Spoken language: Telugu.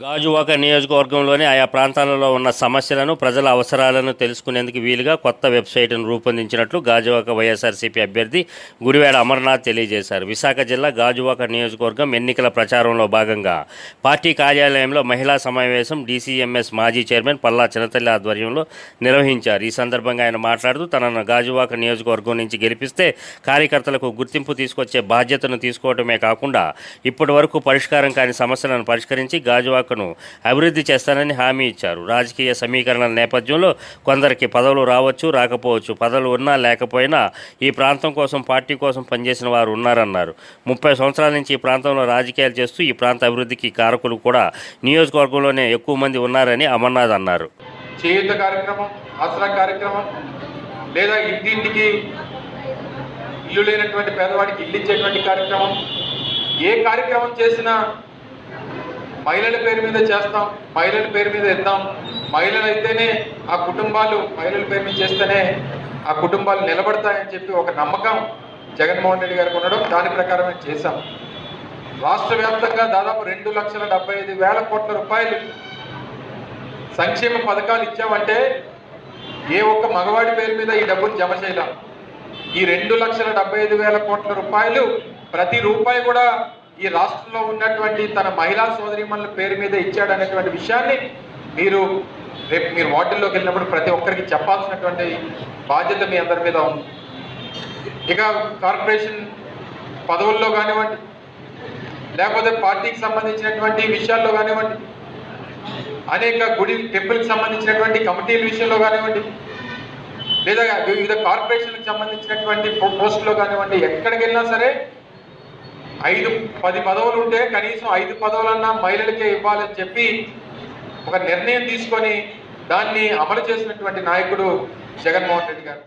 గాజువాక నియోజకవర్గంలోని ఆయా ప్రాంతాలలో ఉన్న సమస్యలను ప్రజల అవసరాలను తెలుసుకునేందుకు వీలుగా కొత్త వెబ్సైట్ను రూపొందించినట్లు గాజువాక వైఎస్ఆర్సీపీ అభ్యర్థి గుడివాడ అమర్నాథ్ తెలియజేశారు. విశాఖ జిల్లా గాజువాక నియోజకవర్గం ఎన్నికల ప్రచారంలో భాగంగా పార్టీ కార్యాలయంలో మహిళా సమావేశం డీసీఎంఎస్ మాజీ చైర్మన్ పల్లా చిన్నతల్లి ఆధ్వర్యంలో నిర్వహించారు. ఈ సందర్భంగా ఆయన మాట్లాడుతూ తనను గాజువాక నియోజకవర్గం నుంచి గెలిపిస్తే కార్యకర్తలకు గుర్తింపు తీసుకొచ్చే బాధ్యతను తీసుకోవడమే కాకుండా ఇప్పటి వరకు పరిష్కారం కాని సమస్యలను పరిష్కరించి గాజువాక గాజువాకను అభివృద్ధి చేస్తానని హామీ ఇచ్చారు. రాజకీయ సమీకరణల నేపథ్యంలో కొందరికి పదవులు రావచ్చు రాకపోవచ్చు. పదవులు ఉన్నా లేకపోయినా ఈ ప్రాంతం కోసం పార్టీ కోసం పనిచేసిన వారు ఉన్నారన్నారు. ముప్పై సంవత్సరాల నుంచి ఈ ప్రాంతంలో రాజకీయాలు చేస్తూ ఈ ప్రాంత అభివృద్ధికి కారకులు కూడా నియోజకవర్గంలోనే ఎక్కువ మంది ఉన్నారని అమర్నాథ్ అన్నారు. చేయుత కార్యక్రమం ఆసరా కార్యక్రమం లేదా ఇంటింటికి ఇల్లు లేనటువంటి పేదవాడికి ఇల్లు ఇచ్చేటువంటి కార్యక్రమం ఏ కార్యక్రమం చేసినా మహిళల పేరు మీద చేస్తాం మహిళల పేరు మీద ఇద్దాం మహిళలు అయితేనే ఆ కుటుంబాలు మహిళల పేరు మీద చేస్తేనే ఆ కుటుంబాలు నిలబడతాయని చెప్పి ఒక నమ్మకం జగన్మోహన్ రెడ్డి గారికి ఉండడం దాని ప్రకారమే చేశాం. రాష్ట్ర వ్యాప్తంగా దాదాపు రెండు లక్షల డెబ్బై ఐదు వేల కోట్ల రూపాయలు సంక్షేమ పథకాలు ఇచ్చామంటే ఏ ఒక్క మగవాడి పేరు మీద ఈ డబ్బులు జమ చేయలేం. ఈ రెండు లక్షల డెబ్బై ఐదు వేల కోట్ల రూపాయలు ప్రతి రూపాయి కూడా ఈ రాష్ట్రంలో ఉన్నటువంటి తన మహిళా సోదరిమణుల పేరు మీద ఇచ్చాడనేటువంటి విషయాన్ని మీరు రేపు మీరు వార్డుల్లోకి వెళ్ళినప్పుడు ప్రతి ఒక్కరికి చెప్పాల్సినటువంటి బాధ్యత మీ అందరి మీద ఉంది. ఇక కార్పొరేషన్ పదవుల్లో కానివ్వండి లేకపోతే పార్టీకి సంబంధించినటువంటి విషయాల్లో కానివ్వండి అనేక గుడి టెంపుల్కి సంబంధించినటువంటి కమిటీల విషయంలో కానివ్వండి లేదా వివిధ కార్పొరేషన్లకు సంబంధించినటువంటి పోస్టులో కానివ్వండి ఎక్కడికి వెళ్ళినా సరే ఐదు పది పదవులు ఉంటే కనీసం ఐదు పదవులన్నా మహిళలకే ఇవ్వాలని చెప్పి ఒక నిర్ణయం తీసుకొని దాన్ని అమలు చేసినటువంటి నాయకుడు జగన్మోహన్ రెడ్డి గారు.